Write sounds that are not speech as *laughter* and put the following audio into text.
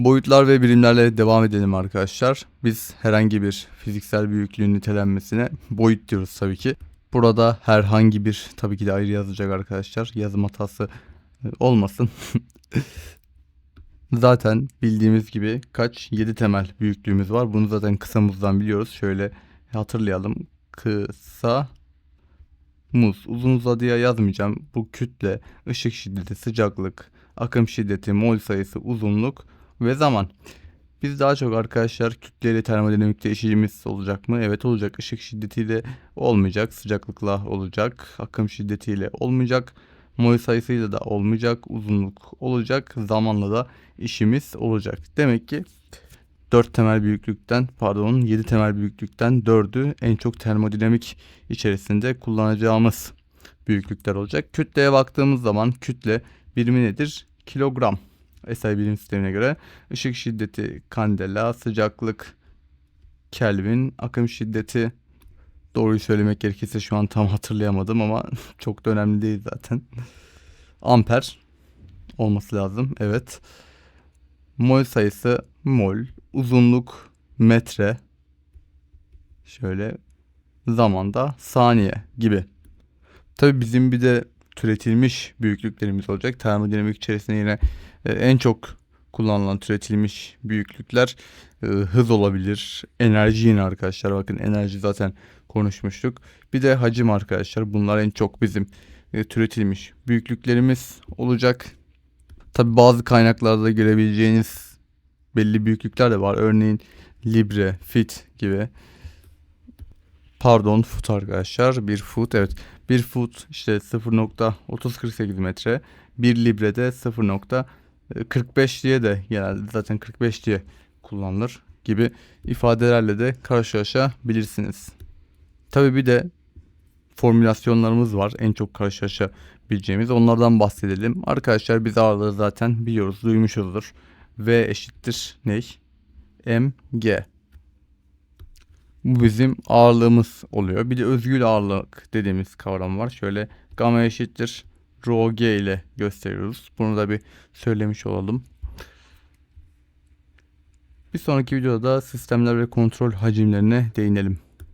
Boyutlar ve birimlerle devam edelim arkadaşlar. Biz herhangi bir fiziksel büyüklüğün nitelenmesine boyut diyoruz tabii ki. Burada herhangi bir tabii ki de ayrı yazacak arkadaşlar. Yazım hatası e, olmasın. *laughs* zaten bildiğimiz gibi kaç 7 temel büyüklüğümüz var. Bunu zaten kısamızdan biliyoruz. Şöyle hatırlayalım. Kısa muz. Uzun uzadıya yazmayacağım. Bu kütle, ışık şiddeti, sıcaklık, akım şiddeti, mol sayısı, uzunluk ve zaman. Biz daha çok arkadaşlar kütleyle termodinamikte işimiz olacak mı? Evet olacak. Işık şiddetiyle olmayacak. Sıcaklıkla olacak. Akım şiddetiyle olmayacak. Mol sayısıyla da olmayacak. Uzunluk olacak. Zamanla da işimiz olacak. Demek ki 4 temel büyüklükten pardon 7 temel büyüklükten 4'ü en çok termodinamik içerisinde kullanacağımız büyüklükler olacak. Kütleye baktığımız zaman kütle birimi nedir? Kilogram. SI birim sistemine göre ışık şiddeti kandela, sıcaklık Kelvin, akım şiddeti doğruyu söylemek gerekirse şu an tam *laughs* hatırlayamadım ama *laughs* çok da önemli değil zaten. Amper olması lazım. Evet. Mol sayısı mol, uzunluk metre. Şöyle zamanda saniye gibi. Tabii bizim bir de türetilmiş büyüklüklerimiz olacak. Termodinamik içerisinde yine e, en çok kullanılan türetilmiş büyüklükler e, hız olabilir. Enerji yine arkadaşlar. Bakın enerji zaten konuşmuştuk. Bir de hacim arkadaşlar. Bunlar en çok bizim e, türetilmiş büyüklüklerimiz olacak. Tabi bazı kaynaklarda görebileceğiniz belli büyüklükler de var. Örneğin libre, fit gibi. Pardon foot arkadaşlar. Bir foot evet. Bir foot işte 0.3048 metre. Bir librede 0.45 diye de genelde zaten 45 diye kullanılır gibi ifadelerle de karşılaşabilirsiniz. Tabi bir de formülasyonlarımız var en çok karşılaşabileceğimiz onlardan bahsedelim. Arkadaşlar biz ağırlığı zaten biliyoruz duymuşuzdur. V eşittir ney? mg. Bu bizim ağırlığımız oluyor. Bir de özgül ağırlık dediğimiz kavram var. Şöyle gamma eşittir rho g ile gösteriyoruz. Bunu da bir söylemiş olalım. Bir sonraki videoda sistemler ve kontrol hacimlerine değinelim.